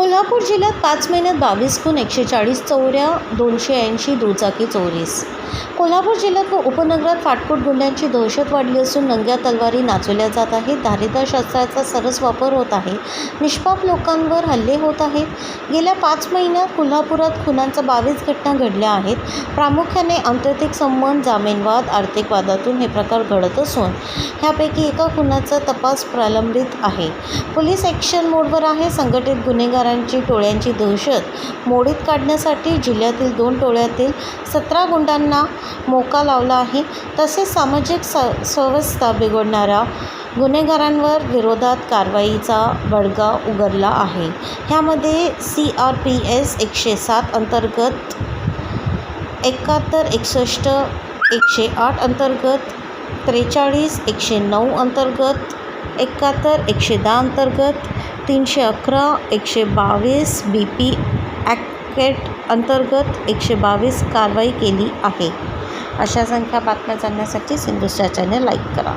कोल्हापूर जिल्ह्यात पाच महिन्यात बावीस खून एकशे चाळीस चौऱ्या दोनशे ऐंशी दुचाकी चोरीस. कोल्हापूर जिल्ह्यात व उपनगरात फाटफूट गुन्ह्यांची दहशत वाढली असून नंग्या तलवारी नाचवल्या जात आहेत. धारिदार शस्त्राचा सरस वापर होत आहे. निष्पाप लोकांवर हल्ले होत आहेत. गेल्या पाच महिन्यात कोल्हापुरात खुनांच्या बावीस घटना घडल्या आहेत. प्रामुख्याने आंतरिक संबंध जामीनवाद आर्थिक वादातून हे प्रकार घडत असून ह्यापैकी एका खुनाचा तपास प्रलंबित आहे. पोलीस ॲक्शन मोडवर आहे. संघटित गुन्हेगार गुन्हेगारांची टोळ्यांची दहशत मोडीत काढण्यासाठी जिल्ह्यातील दोन टोळ्यातील सतरा गुंडांना मोका लावला आहे. तसेच सामाजिक स स्वस्था बिघडणाऱ्या गुन्हेगारांवर विरोधात कारवाईचा बडगा उघडला आहे. ह्यामध्ये सी आर पी एस एकशे सात अंतर्गत एकाहत्तर एकसष्ट एकशे आठ अंतर्गत त्रेचाळीस एकशे नऊ अंतर्गत एकाहत्तर एकशे दहा अंतर्गत तीनशे अकरा एकशे बावीस बी पी ॲक्ट अंतर्गत एकशे बावीस कारवाई केली आहे. अशा संख्या बातम्या जाणण्यासाठी सिंधुस्टार चॅनल लाईक करा.